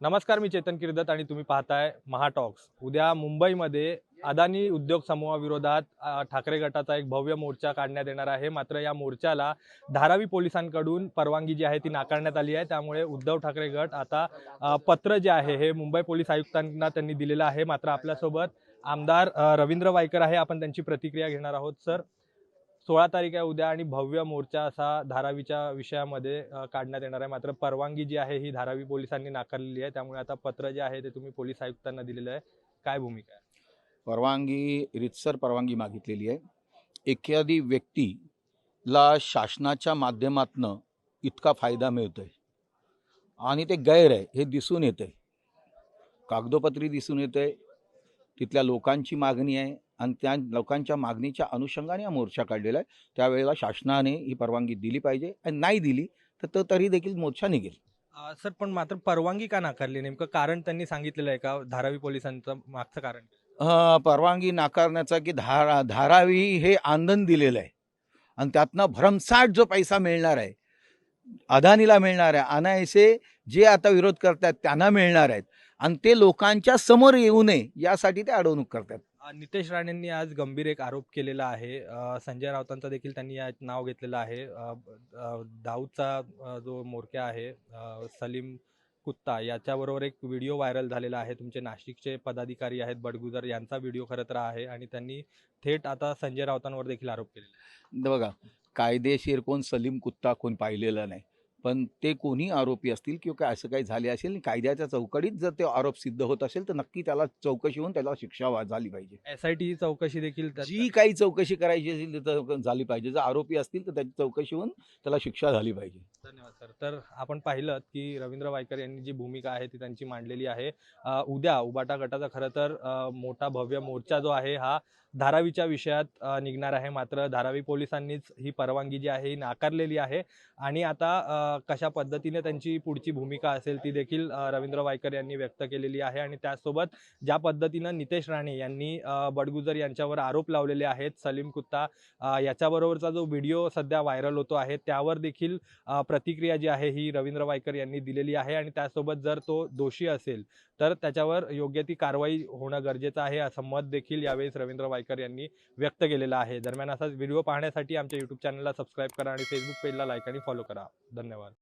नमस्कार मी चेतन किर्दत आणि तुम्ही पाहताय महाटॉक्स. उद्या मुंबईमध्ये अदानी उद्योग समूहाविरोधात ठाकरे गटाचा एक भव्य मोर्चा काढण्यात येणार आहे. मात्र या मोर्चाला धारावी पोलिसांकडून परवानगी जी आहे ती नाकारण्यात आली आहे. त्यामुळे उद्धव ठाकरे गट आता पत्र जे आहे हे मुंबई पोलीस आयुक्तांना त्यांनी दिलेलं आहे. मात्र आपल्यासोबत आमदार रवींद्र वायकर आहे. आपण त्यांची प्रतिक्रिया घेणार आहोत. सर सोळा तारीख आहे उद्या आणि भव्य मोर्चा असा धारावीच्या विषयामध्ये काढण्यात येणार आहे. मात्र परवानगी जी आहे ही धारावी पोलिसांनी नाकारलेली आहे. त्यामुळे आता पत्र जे आहे ते तुम्ही पोलीस आयुक्तांना दिलेलं आहे. काय भूमिका आहे? परवानगी रितसर परवानगी मागितलेली आहे. एखादी व्यक्तीला शासनाच्या माध्यमातनं इतका फायदा मिळतो आहे आणि ते गैर आहे हे दिसून येतं आहे कागदोपत्री दिसून येतं आहे तिथल्या लोकांची मागणी आहे. आणि त्या लोकांच्या मागणीच्या अनुषंगाने हा मोर्चा काढलेला आहे. त्यावेळेला शासनाने ही परवानगी दिली पाहिजे आणि नाही दिली तर तो तरी देखील मोर्चा निघेल. सर पण मात्र परवानगी का नाकारली? नेमकं कारण त्यांनी सांगितलेलं आहे का? धारावी पोलिसांचं मागचं कारण? परवानगी नाकारण्याचा की धारा धारावी हे आंदन दिलेलं आहे. आणि त्यातनं भरमसाठ जो पैसा मिळणार आहे अदानीला मिळणार आहे अनायसे जे आता विरोध करतात त्यांना मिळणार आहेत. आणि ते लोकांच्या समोर येऊ नये यासाठी ते अडवणूक करतात नितेश राणेंनी आज गंभीर एक आरोप केलेला आहे. संजय राऊतांचा देखील त्यांनी यात नाव घेतलेलं आहे. दाऊदचा जो मोरक्या आहे सलीम कुत्ता याच्याबरोबर एक व्हिडिओ व्हायरल झालेला आहे. तुमचे नाशिकचे पदाधिकारी आहेत बडगुजर यांचा व्हिडिओ खरं तर आहे आणि त्यांनी थेट आता संजय राऊतांवर देखील आरोप केलेला आहे. बघा कायदेशीर कोण सलीम कुत्ता कोण पाहिलेला नाही. पण ते कोणी आरोपी असतील किंवा काय असं काही झाले असेल कायद्याच्या चौकडीत जर ते आरोप सिद्ध होत असेल तर नक्की त्याला चौकशी होऊन त्याला शिक्षा झाली पाहिजे. एस आय टी चौकशी देखील जी काही चौकशी करायची असेल ती चौक- झाली पाहिजे. जर आरोपी असतील तर त्याची चौकशी होऊन त्याला शिक्षा झाली पाहिजे. धन्यवाद सर. तर आपण पाहिलं की रवींद्र वायकर यांनी जी भूमिका आहे ती त्यांची मांडलेली आहे. उद्या उबाटा गटाचा खरं तर मोठा भव्य मोर्चा जो आहे हा धारावीच्या विषयात निघणार आहे. मात्र धारावी पोलिसांनीच ही परवानगी जी आहे ही नाकारलेली आहे. आणि आता कशा पद्धतीने त्यांची पुढची भूमिका असेल ती देखील रवींद्र वायकर यांनी व्यक्त केलेली आहे. आणि त्याचसोबत ज्या पद्धतीनं नितेश राणे यांनी बडगुजर यांच्यावर आरोप लावलेले आहेत सलीम कुत्ता याच्याबरोबरचा जो व्हिडिओ सध्या व्हायरल होतो आहे त्यावर देखील प्रतिक्रिया जी आहे ही रवींद्र वायकर यांनी दिलेली आहे. आणि त्यासोबत जर तो दोषी असेल तर त्याच्यावर योग्य ती कारवाई होणं गरजेचं आहे असं मत देखील यावेळेस रवींद्र वायकर यांनी व्यक्त केलेला आहे. दरम्यान असाच व्हिडिओ पाहण्यासाठी आमच्या यूट्यूब चॅनलला सबस्क्राईब करा आणि फेसबुक पेजला लाईक आणि फॉलो करा. धन्यवाद.